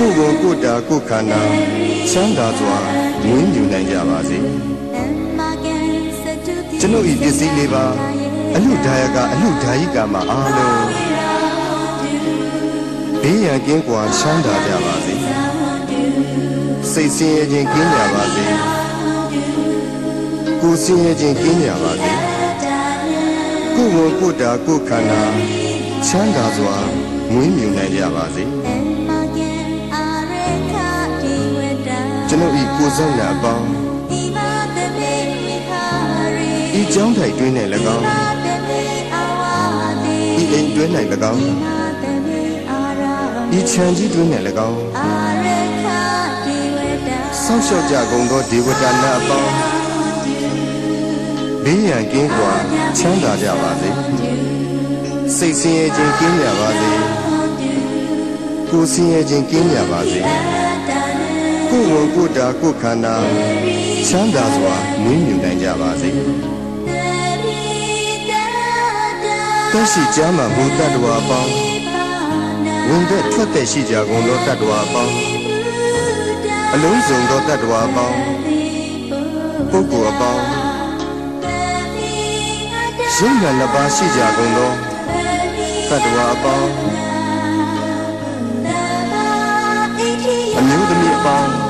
ကိုယ်ကိုယ်ကိုယ်တာကိုယ်ခန္ဓာချမ်းသာစွာမွေးမြူနိုင်ကြပါစေကျွန်ုပ်ဤပစ္စည်းလေးပါအလူဒါယကအလူဒါယိကမှာအားလုံးဘေးရန်ကင်းကွာချမ်းသာကြပါစေစိတ်ဆင်းရဲခြင်းကင်းကြပါစေကိုယ်ဆင်းရဲခြင်းကင်းကြပါစေကိုယ်ဝန်ကိုယ်တာကိုယ်ခန္ဓာချမ်းသာစွာမွေးမြူနိုင်ကြပါစေ ကျွန်ုပ်ဤကိုယ်ဆောင်ရာအပေါင်းဤကြောင်းထိုင်တွင်း၌၎င်းဤအိမ်တွင်း၌၎င်းဤခြံကြီးတွင်း၌၎င်းဆောက်ရှောက်ကြကုန်သောဒေဝတာနာအပေါင်းဘေးရန်ကင်းကွာချမ်းသာကြပါစေစိတ်ဆင်းရဲခြင်းကင်းကြပါစေကိုယ်ဆင်းရဲခြင်းကင်းကြပါစေ ကိုယ်ဝန်ကိုယ်တာကိုယ်ခန္ဓာချမ်းသာစွာမွေးမြူနိုင်ကြပါစေတက်ရှိကြမှာဘုဒ္ဓတဝါပေါင်းဝင်သက်ထွက်သက်ရှိကြကုန်သောတတ္တဝါပေါင်းအလုံးစုံသောတတ္တဝါပေါင်းပုဂ္ဂိုလ်အပေါင်းရုံညာနှစ်ပါးရှိကြကုန်သောတတ္တဝါအပေါင်းအမျိုးသမီးအပေါင်း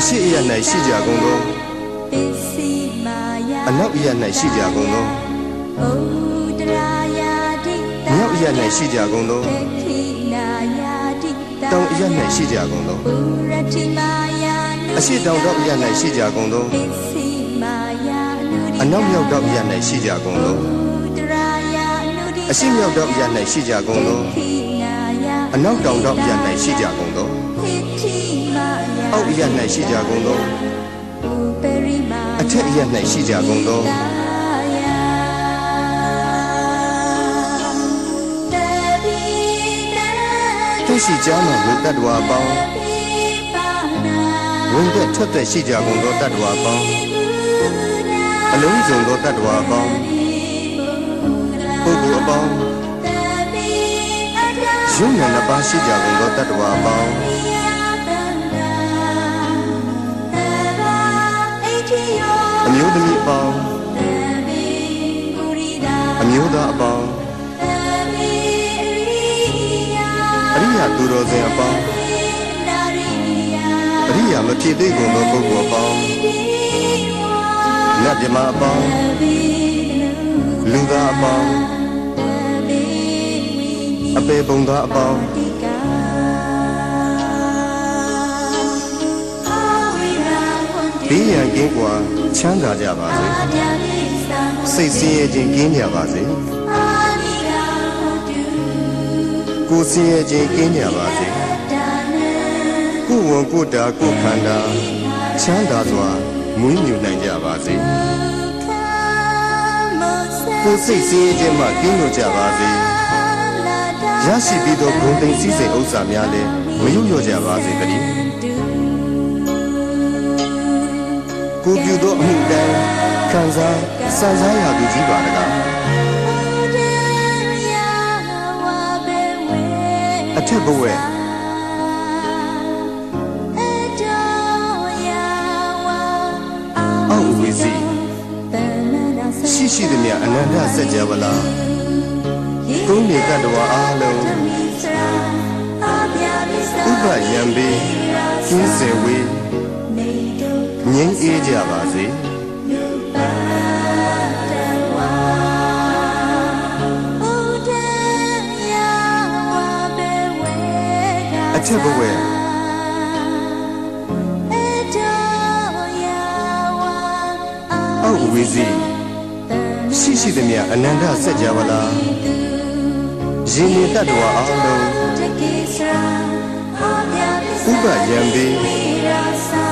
အရှိအယ၌ရှိကြကုန်သောအနောက်အယ၌ရှိကြကုန်သောမြောက်အယ၌ရှိကြကုန်သောတောင်အယ၌ရှိကြကုန်သောအရှိတောင်တော့အယ၌ရှိကြကုန်သောအနောက်မြောက်တော့အယ၌ရှိကြကုန်သောတအရှိမြောက်တော့ရ၌ရှိကြကုန်သောအနောက်တောင်တော့ရ၌ရှိကြကုန်သော အောက်ရ၌ရှိကြကုန်သောအထက်ရ၌ရှိကြကုန်သောတက်ရှိကြမှလူတ attva အပေါင်းဝင်သက်ထွက်သက်ရှိကြကုန်သောတ attva အပေါင်းအလုံးစုံသောတ attva အပေါင်းပုဂ္ဂိုလ်အပေါင်းယုံနာနှစ်ပါးရှိကြကုန်သောတ attva အပေါင်း အမျိုးသမီးအပေါင်းအမျိုးသားအပေါင်းအရိယာသူတော်စင်အပေါင်းအရိယာမဖြစ်သေးကုန်သောပုဂ္ဂိုလ်အပေါင်းနတ်မြမအပေါင်းလူသားအပေါင်းအပေပုံသားအပေါင်း ဘေးရန်ကင်းကွာချမ်းသာကြပါစေစိတ်ဆင်းရဲခြင်းကင်းကြပါစေကိုယ်ဆင်းရဲခြင်းကင်းကြပါစေကိုယ်ဝန်ကိုယ်တာကိုယ်ခန္ဓာချမ်းသာစွာမွေးမြူနိုင်ကြပါစေကိုယ်စိတ်ဆင်းရဲခြင်းမှကင်းလို့ကြပါစေရရှိပြီးသောဂုဏ်သိမ်းစည်းစိမ်ဥစ္စာများလည်းမယုံလျော့ကြပါစေတည်း ကိုပြုသောအမှုတိုင်းခံစားစံစားရသူကြီးပါတကားအထက်ဘဝအောက်ဝီစီရှိရှိသည်မြအနန္တစัจ java လာကုန်းနေတ္တဝါအားလုံးဥပယံပေကျင်းစေဝေး ငြိမ်းအေးကြပါစေအချက်ဘဝအောက်ဝီစီရှိရှိသည်မြအနန္တစัจ java လာရင်နေတ္တဝါအားလုံးဥပယံပေ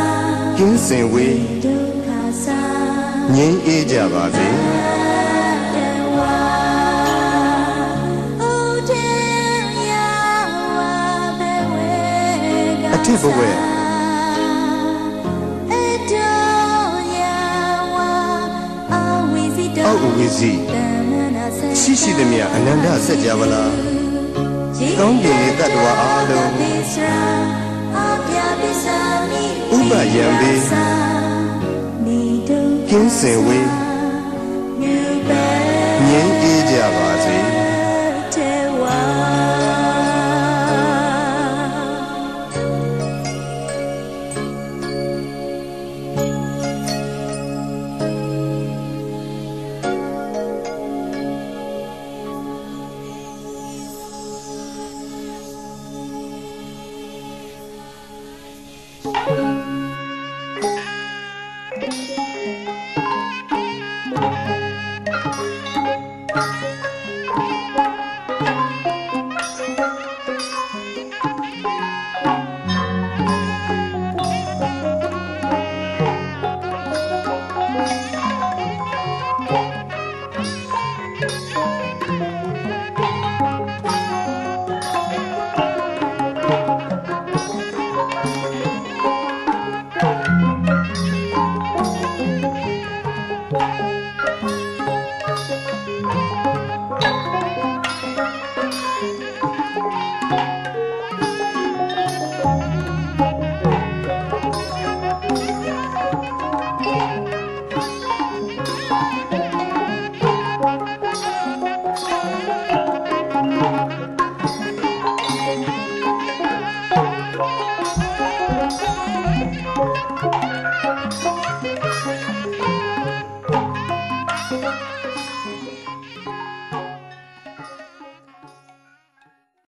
ကျင်းစင်ဝေးငြိမ်းအေးကြပါစေအထက်ဘဝအောက်ဝီစီရှိရှိသည်မြအနန္တစัจ java လာကောင်းကင်နေတ္တဝါအားလုံး ဥပယံပေကင်းစင်ဝေး